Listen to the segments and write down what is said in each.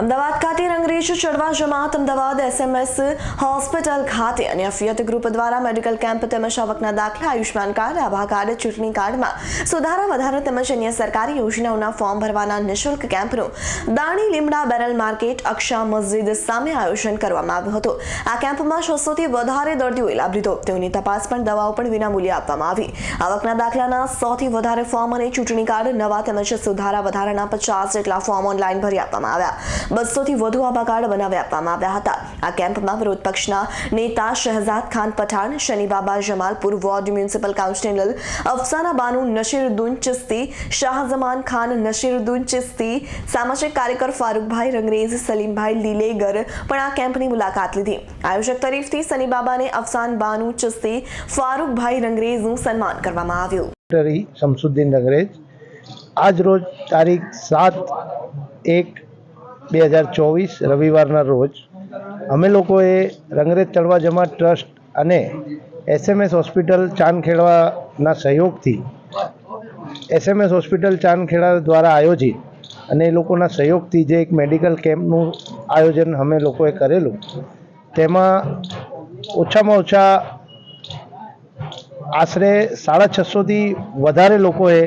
અમદાવાદ ખાતે રંગરેજ ચડવા જમાત, Ahmedabad SMS hospital ખાતે અને અફિયત ગ્રુપ દ્વારા મેડિકલ કેમ્પ તેમજ આવકના દાખલા આયુષ્માન કાર્ડ આભા કાર્ડ, ચૂંટણી કાર્ડમાં સુધારા, વધારા તેમજ અન્ય સરકારી યોજનાઓના ફોર્મ ભરવાના નિઃશુલ્ક કેમ્પનું દાણી, લીમડા, બેરલ માર્કેટ, અક્ષા મસ્જિદ સામે આયોજન કરવામાં આવ્યું હતું. આ કેમ્પમાં છસોથી વધારે દર્દીઓએ લાભ લીધો. તેઓની તપાસ પણ દવાઓ પણ વિનામૂલ્યે આપવામાં આવી. આવકના દાખલાના સૌથી વધારે ફોર્મ અને ચૂંટણી કાર્ડ, નવા તેમજ સુધારા, વધારાના પચાસ જેટલા ફોર્મ ઓનલાઈન ભરી આપવામાં આવ્યા. બસોથી વધુ આભા કાર્ડ બનાવી આપવામાં આવ્યા હતા. આ કેમ્પમાં વિરોધ પક્ષના નેતા Shahzad Khan Pathan, શનિબાબા Jamalpur ward municipal councillor Afsana Banu Nasiruddin Chishti Shahjaman Khan Nasiruddin Chishti સામાજિક કાર્યકર ફારૂકભાઈ રંગરેજ સલીમભાઈ લીલેગર પણ આ કેમ્પની મુલાકાત લીધી. આયોજક તરફથી સનીબાબાને અફસાન બાનુ ચિસ્તી ફારૂકભાઈ રંગરેજનું સન્માન કરવામાં આવ્યું. શમસુદ્દીન રંગરેજ આજ રોજ તારીખ સાત એક બે હજાર ચોવીસ રવિવારના રોજ અમે લોકોએ રંગરેજ ચડવા જમા ટ્રસ્ટ અને એસએમએસ હોસ્પિટલ ચાંદખેડાના સહયોગથી એસએમએસ હોસ્પિટલ ચાંદખેડા દ્વારા આયોજિત અને એ લોકોના સહયોગથી જે એક મેડિકલ કેમ્પનું આયોજન અમે લોકોએ કરેલું, તેમાં ઓછામાં ઓછા આશરે સાડા છસોથી વધારે લોકોએ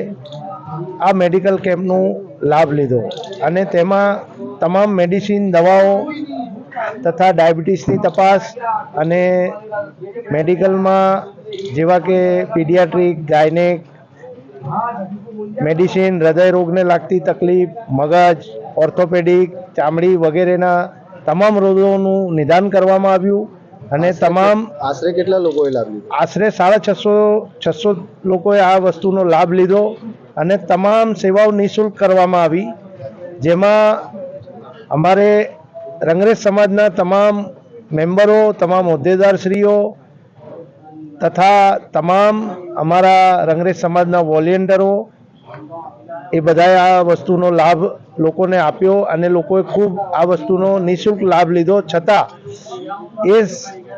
આ મેડિકલ કેમ્પનું લાભ લીધો અને તેમાં તમામ મેડિસિન દવાઓ તથા ડાયાબિટીસની તપાસ અને મેડિકલમાં જેવા કે પીડિયાટ્રિક ગાયનેક મેડિસિન હૃદય રોગને લાગતી તકલીફ મગજ ઓર્થોપેડિક ચામડી વગેરેના તમામ રોગોનું નિદાન કરવામાં આવ્યું અને તમામ આશરે કેટલા લોકોએ લાભ લીધો? આશરે સાડા છસો છસો લોકોએ આ વસ્તુનો લાભ લીધો અને તમામ સેવાઓ નિઃશુલ્ક કરવામાં આવી જેમાં અમારે રંગરેજ સમાજના તમામ મેમ્બરો, તમામ હોદ્દેદારશ્રીઓ તથા તમામ અમારા રંગરેજ સમાજના વોલેન્ટરો, એ બધાએ આ વસ્તુનો લાભ લોકોને આપ્યો અને લોકોએ ખૂબ આ વસ્તુનો નિઃશુલ્ક લાભ લીધો. છતાં એ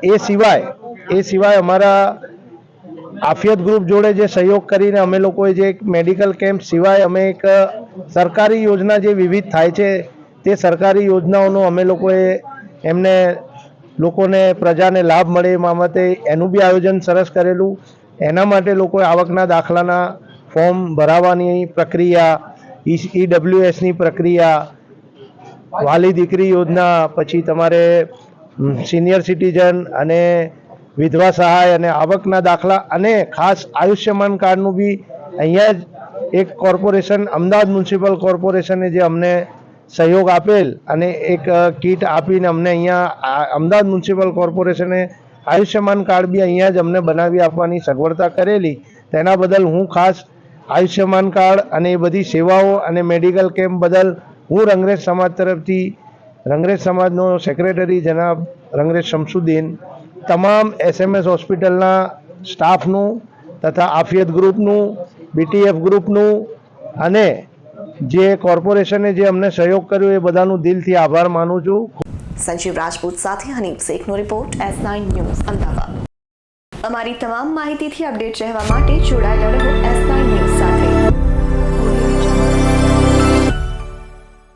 એ સિવાય એ સિવાય અમારા આફિયત ગ્રુપ જોડે જે સહયોગ કરીને અમે લોકોએ જે એક મેડિકલ કેમ્પ સિવાય અમે એક સરકારી યોજના જે વિવિધ થાય છે તે સરકારી યોજનાઓનું અમે લોકોએ એમને લોકોને પ્રજાને લાભ મળે એ બાબતે એનું બી આયોજન સરસ કરેલું. એના માટે લોકોએ આવકના દાખલાના ફોર્મ ભરાવાની પ્રક્રિયા ઈડબ્લ્યુએસની પ્રક્રિયા, વાલી દીકરી યોજના, પછી તમારે સિનિયર સિટીઝન અને વિધવા સહાય અને આવકના દાખલા અને ખાસ આયુષ્યમાન કાર્ડનું બી અહીંયા જ એક કોર્પોરેશન, અમદાવાદ મ્યુનિસિપલ કોર્પોરેશને જે અમને સહયોગ આપેલ અને એક કીટ આપીને અમને અહીંયા અમદાવાદ મ્યુનિસિપલ કોર્પોરેશને આયુષ્યમાન કાર્ડ બી અહીંયા જ અમને બનાવી આપવાની સગવડતા કરેલી. તેના બદલ હું ખાસ આયુષ્યમાન કાર્ડ અને એ બધી સેવાઓ અને મેડિકલ કેમ્પ બદલ હું રંગરેજ સમાજ તરફથી, રંગરેજ સમાજનો સેક્રેટરી જનાબ રંગરેજ શમસુદ્દીન, તમામ એસએમએસ હોસ્પિટલના સ્ટાફનું તથા આફિયત ગ્રુપનું, બીટીએફ ગ્રુપનું અને જે કોર્પોરેશને જે અમને સહયોગ કર્યો એ બધાનું દિલથી આભાર માનું છું. સંજીવ રાજપૂત સાથે Hanif શેખનો report S nine news, Ahmedabad. અમારી તમામ માહિતીથી અપડેટ રહેવા માટે જોડાયેલા રહો એસ નાઇન ન્યૂઝ સાથે.